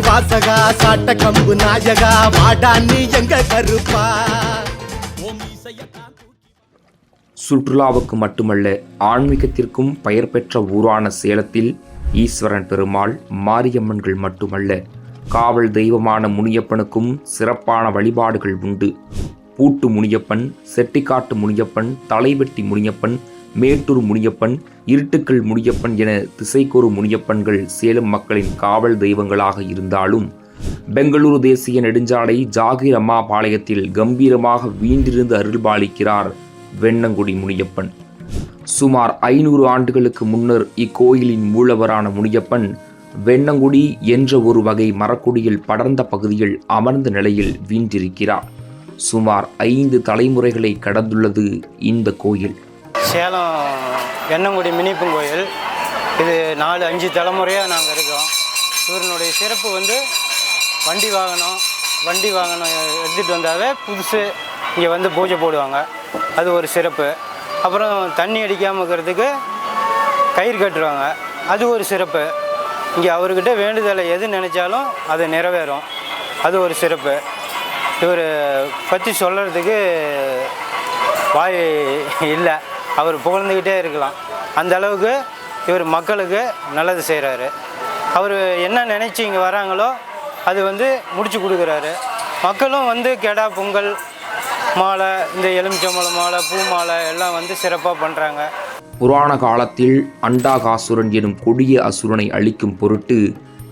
தம்புராணி வாசகா சாட்ட கம்பு நாயகா வாடா நீ எங்க கருப்பா சுற்றுலாவுக்கு மட்டுமல்ல ஆன்மீகத்திற்கும் பெயர் பெற்ற ஊரான சேலத்தில் ஈஸ்வரன் பெருமாள் மாரியம்மன்கள் மட்டுமல்ல காவல் தெய்வமான முனியப்பனுக்கும் சிறப்பான வழிபாடுகள் உண்டு. பூட்டு முனியப்பன் செட்டிக்காட்டு முனியப்பன் தலைவெட்டி முனியப்பன் மேட்டூர் முனியப்பன் இருட்டுக்கல் முனியப்பன் என திசைக்கொரு முனியப்பன்கள் சேலம் மக்களின் காவல் தெய்வங்களாக இருந்தாலும் பெங்களூரு தேசிய நெடுஞ்சாலை ஜாகிர் அம்மா பாளையத்தில் கம்பீரமாக வீண்டிருந்து அருள்பாலிக்கிறார் வெண்ணங்குடி முனியப்பன். சுமார் ஐநூறு ஆண்டுகளுக்கு முன்னர் இக்கோயிலின் மூலவரான முனியப்பன் வெண்ணங்குடி என்ற ஒரு வகை மரக்குடியில் படர்ந்த பகுதியில் அமர்ந்த நிலையில் வீண்டிருக்கிறார். சுமார் ஐந்து தலைமுறைகளை கடந்துள்ளது இந்த கோயில். சேலம் எண்ணங்குடி மினிப்பன் கோயில். இது நாலு அஞ்சு தலைமுறையாக நாங்கள் இருக்கோம். இவருனுடைய சிறப்பு வந்து வண்டி வாகனம் வண்டி வாகனம் எடுத்துகிட்டு வந்தாவே புதுசு. இங்கே வந்து பூஜை போடுவாங்க. அது ஒரு சிறப்பு. அப்புறம் தண்ணி அடிக்காமல் இருக்கிறதுக்கு கயிறு கட்டுருவாங்க அது ஒரு சிறப்பு. இங்கே அவர்கிட்ட வேண்டுதலை எது நினச்சாலும் அது நிறைவேறும். அது ஒரு சிறப்பு. இவர் பற்றி சொல்கிறதுக்கு வாய் இல்லை. அவர் புகழ்ந்துக்கிட்டே இருக்கலாம். அந்த அளவுக்கு இவர் மக்களுக்கு நல்லது செய்கிறாரு அவர் என்ன நினச்சி இங்கே வராங்களோ அது வந்து முடிச்சு கொடுக்குறாரு. மக்களும் வந்து கெடா பொங்கல் மாலை இந்த எலுமிச்சம்பழம் மாலை பூ மாலை எல்லாம் வந்து சிறப்பாக பண்ணுறாங்க புராண காலத்தில் அண்டாகாசுரன் எனும் கொடிய அசுரனை அழிக்கும் பொருட்டு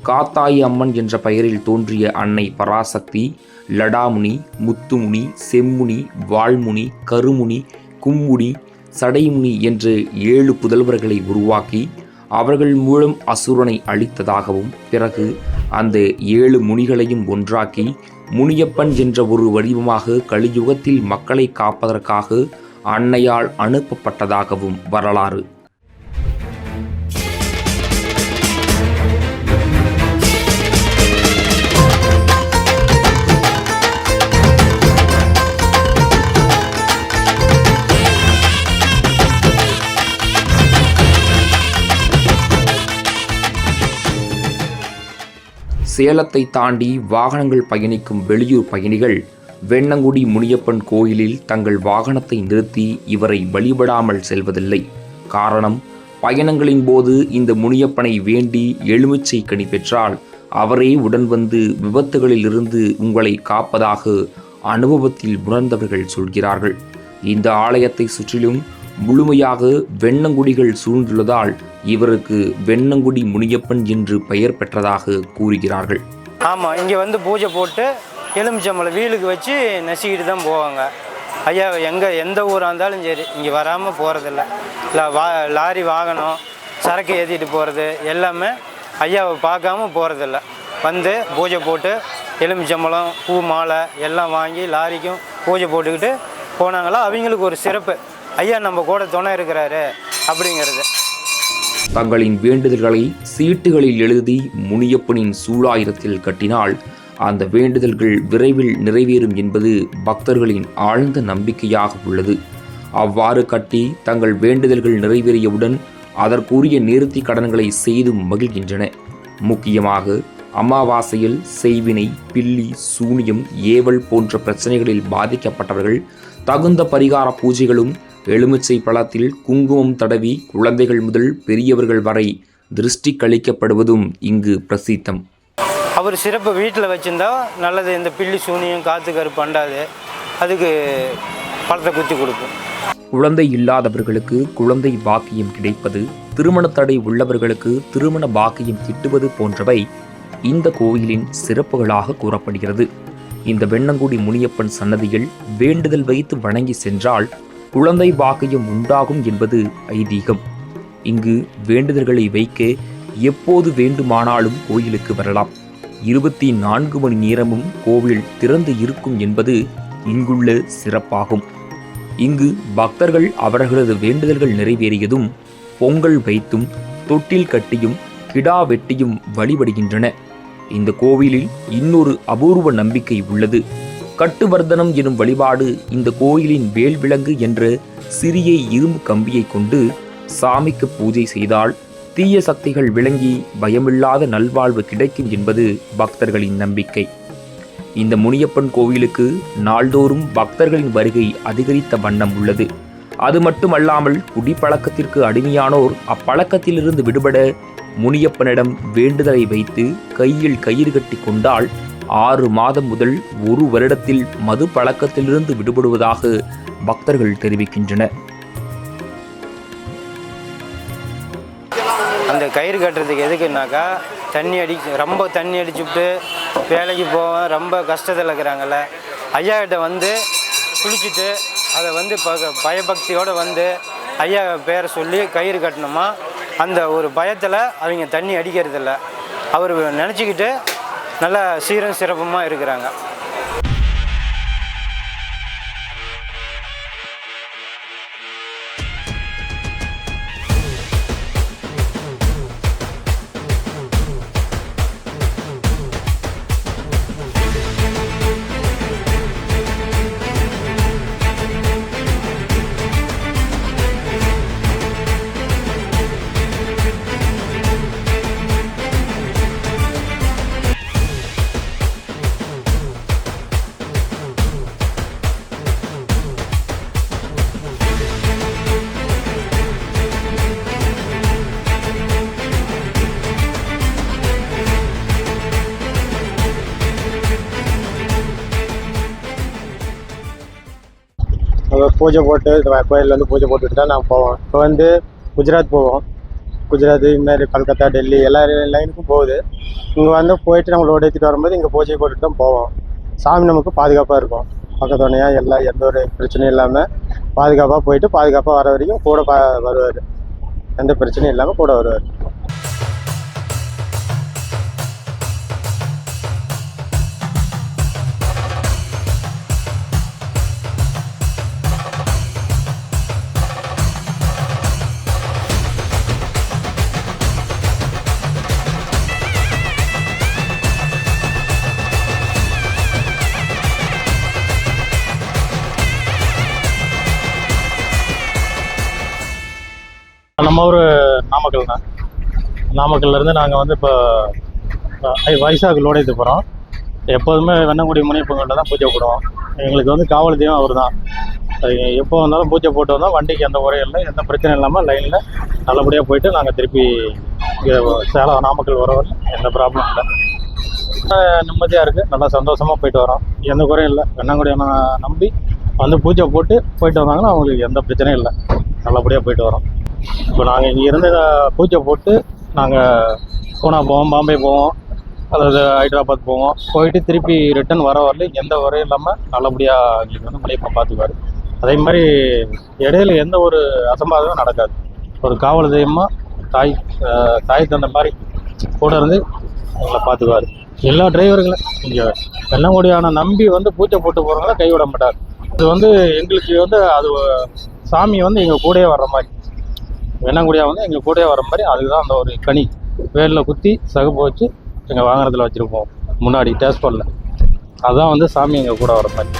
காத்தாயி அம்மன் என்ற பெயரில் தோன்றிய அன்னை பராசக்தி லடாமுனி முத்துமுனி செம்முனி வால்முனி கருமுனி கும்முனி சடைமுனி என்று ஏழு புதல்வர்களை உருவாக்கி அவர்கள் மூலம் அசுரனை அழித்ததாகவும் பிறகு அந்த ஏழு முனிகளையும் ஒன்றாக்கி முனியப்பன் என்ற ஒரு வடிவமாக கலியுகத்தில் மக்களை காப்பதற்காக அன்னையால் அனுப்பப்பட்டதாகவும் வரலாறு. சேலத்தை தாண்டி வாகனங்கள் பயணிக்கும் வெளியூர் பயணிகள் வெண்ணங்குடி முனியப்பன் கோயிலில் தங்கள் வாகனத்தை நிறுத்தி இவரை வழிபடாமல் செல்வதில்லை. காரணம் பயணங்களின் போது இந்த முனியப்பனை வேண்டி எலுமிச்சை கனி பெற்றால் அவரே உடன் வந்து விபத்துகளிலிருந்து உங்களை காப்பதாக அனுபவத்தில் உணர்ந்தவர்கள் சொல்கிறார்கள். இந்த ஆலயத்தை சுற்றிலும் முழுமையாக வெண்ணங்குடிகள் சூழ்ந்துள்ளதால் இவருக்கு வெண்ணங்குடி முனியப்பன் என்று பெயர் பெற்றதாக கூறுகிறார்கள். ஆமாம் இங்கே வந்து பூஜை போட்டு எலுமிச்சம்பழம் வீலுக்கு வச்சு நசுக்கிட்டு தான் போவாங்க. ஐயா எங்கே எந்த ஊராக இருந்தாலும் சரி இங்கே வராமல் போகிறதில்ல இல்லை வா லாரி வாகனம் சரக்கு ஏற்றிட்டு போகிறது எல்லாமே ஐயாவை பார்க்காம போகிறதில்ல வந்து பூஜை போட்டு எலுமிச்சம்பழம் பூ மாலை எல்லாம் வாங்கி லாரிக்கும் பூஜை போட்டுக்கிட்டு போனாங்களா? அவங்களுக்கு ஒரு சிறப்பு. ஐயா நம்ம கூட துணை இருக்கிறாரு அப்படிங்கிறது. தங்களின் வேண்டுதல்களை சீட்டுகளில் எழுதி முனியப்பனின் சூளாயிரத்தில் கட்டினால் அந்த வேண்டுதல்கள் விரைவில் நிறைவேறும் என்பது பக்தர்களின் ஆழ்ந்த நம்பிக்கையாக உள்ளது. அவ்வாறு கட்டி தங்கள் வேண்டுதல்கள் நிறைவேறியவுடன் அதற்குரிய நேர்த்தி கடன்களை செய்து மகிழ்கின்றன. முக்கியமாக அமாவாசையில் செய்வினை பில்லி சூனியம் ஏவல் போன்ற பிரச்சனைகளில் பாதிக்கப்பட்டவர்கள் தகுந்த பரிகார பூஜைகளும் எலுமிச்சை பழத்தில் குங்குமம் தடவி குழந்தைகள் முதல் பெரியவர்கள் வரை திருஷ்டி கழிக்கப்படுவதும் இங்கு பிரசித்தம். அவர் சிறப்பு வீட்டில் வச்சுருந்தா நல்லது இந்த பில்லி சூனியம் காற்று கருப்பு அண்டாது அதுக்கு பழத்தை குத்தி கொடுக்கும். குழந்தை இல்லாதவர்களுக்கு குழந்தை பாக்கியம் கிடைப்பது திருமண தடை உள்ளவர்களுக்கு திருமண பாக்கியம் கிட்டுவது போன்றவை இந்த கோயிலின் சிறப்புகளாக கூறப்படுகிறது. இந்த வெண்ணங்குடி முனியப்பன் சன்னதியில் வேண்டுதல் வைத்து வணங்கி சென்றால் குழந்தை பாக்கியம் உண்டாகும் என்பது ஐதீகம். இங்கு வேண்டுதல்களை வைக்க எப்போது வேண்டுமானாலும் கோயிலுக்கு வரலாம். இருபத்தி நான்கு மணி நேரமும் கோவில் திறந்து இருக்கும் என்பது இங்குள்ள சிறப்பாகும். இங்கு பக்தர்கள் அவர்களது வேண்டுதல்கள் நிறைவேறியதும் பொங்கல் வைத்தும் தொட்டில் கட்டியும் கிடா வெட்டியும் வழிபடுகின்றன. இந்த கோவிலில் இன்னொரு அபூர்வ நம்பிக்கை உள்ளது. கட்டுவர்தனம் எனும் வழிபாடு இந்த கோயிலின் வேல்விலங்கு என்ற சிறிய இரும்பு கம்பியை கொண்டு சாமிக்கு பூஜை செய்தால் தீய சக்திகள் விளங்கி பயமில்லாத நல்வாழ்வு கிடைக்கும் என்பது பக்தர்களின் நம்பிக்கை. இந்த முனியப்பன் கோவிலுக்கு நாள்தோறும் பக்தர்களின் வருகை அதிகரித்த வண்ணம் உள்ளது. அது மட்டுமல்லாமல் குடிப்பழக்கத்திற்கு அடிமையானோர் அப்பழக்கத்திலிருந்து விடுபட முனியப்பனிடம் வேண்டுதலை வைத்து கையில் கயிறு கட்டி கொண்டால் ஆறு மாதம் முதல் ஒரு வருடத்தில் மது பழக்கத்திலிருந்து விடுபடுவதாக பக்தர்கள் தெரிவிக்கின்றனர். அந்த கயிறு கட்டுறதுக்கு எதுக்குன்னாக்கா தண்ணி அடி ரொம்ப தண்ணி அடிச்சுட்டு வேலைக்கு போவேன் ரொம்ப கஷ்டத்தில் இருக்கிறாங்கல்ல. ஐயா கிட்ட வந்து குளிச்சுட்டு அதை வந்து ப பயபக்தியோடு வந்து ஐயா பேரை சொல்லி கயிறு கட்டணுமா? அந்த ஒரு பயத்தில் அவங்க தண்ணி அடிக்கிறதில்ல. அவர் நினச்சிக்கிட்டு நல்லா சீரும் சிறப்புமாக இருக்கிறாங்க. பூஜை போட்டு கோயிலில் வந்து பூஜை போட்டுட்டு தான் நாங்கள் போவோம். இப்போ வந்து குஜராத் போவோம். குஜராத் இதுமாரி கல்கத்தா டெல்லி எல்லா லைனுக்கும் போகுது. இங்கே வந்து போயிட்டு நம்ம லோடு ஏற்றிட்டு வரும்போது இங்கே பூஜை போட்டுட்டு தான் போவோம். சாமி நமக்கு பாதுகாப்பாக இருக்கும். பக்கத்துணையாக எல்லாம் எந்த ஒரு பிரச்சனையும் இல்லாமல் பாதுகாப்பாக போயிட்டு பாதுகாப்பாக வர வரைக்கும் கூட பா வருவார். எந்த பிரச்சனையும் இல்லாமல் கூட வருவார். நம்ம ஊர் நாமக்கல் தான் நாமக்கல்லேருந்து நாங்கள் வந்து இப்போ வைசாக்கு லோடைத்து போகிறோம் எப்போதுமே வெண்ணங்குடி முனியப்பங்களில் தான் பூஜை போடுவோம். எங்களுக்கு வந்து காவல் தெய்வம் அவர் தான் எப்போ வந்தாலும் பூஜை போட்டு வந்தால் வண்டிக்கு எந்த குறையும் இல்லை எந்த பிரச்சனையும் இல்லாமல் லைனில் நல்லபடியாக போயிட்டு நாங்கள் திருப்பி சேலம் நாமக்கல் வர வரல எந்த ப்ராப்ளம் இல்லை. நிம்மதியாக இருக்குது நல்லா சந்தோஷமாக போயிட்டு வரோம். எந்த குறையும் இல்லை. வெண்ணங்குடியை நம்பி வந்து பூஜை போட்டு போயிட்டு வந்தாங்கன்னா அவங்களுக்கு எந்த பிரச்சனையும் இல்லை. நல்லபடியாக போயிட்டு வரோம். இப்போ நாங்கள் இங்கேருந்து பூஜை போட்டு நாங்கள் பூனா போவோம் பாம்பே போவோம் அதாவது ஹைதராபாத் போவோம். போயிட்டு திருப்பி ரிட்டர்ன் வர வரலையும் எந்த வரையும் இல்லாமல் நல்லபடியாக எங்களுக்கு வந்து மலையப்பா பார்த்துக்குவார் அதே மாதிரி இடையில எந்த ஒரு அசம்பாதமும் நடக்காது. ஒரு காவல் தெய்வமாக தாய் தாய் தந்த மாதிரி கூட இருந்து அவங்கள பார்த்துக்குவார் எல்லா டிரைவர்களும் இங்கே வெள்ளங்குடியான நம்பி வந்து பூஜை போட்டு போகிறவங்கள கைவிட மாட்டார். இது வந்து எங்களுக்கு வந்து அது சாமி வந்து எங்கள் கூடயே வர்ற மாதிரி. வெண்ணங்குடியா வந்து எங்கள் கூடயே வர மாதிரி அதுக்கு தான் அந்த ஒரு கனி. வேலில் குத்தி சகப்பு வச்சு எங்கள் வாங்குறதுல வச்சுருப்போம். முன்னாடி டேஸ்பரில் அதுதான் வந்து சாமி எங்கள் கூட வர மாதிரி.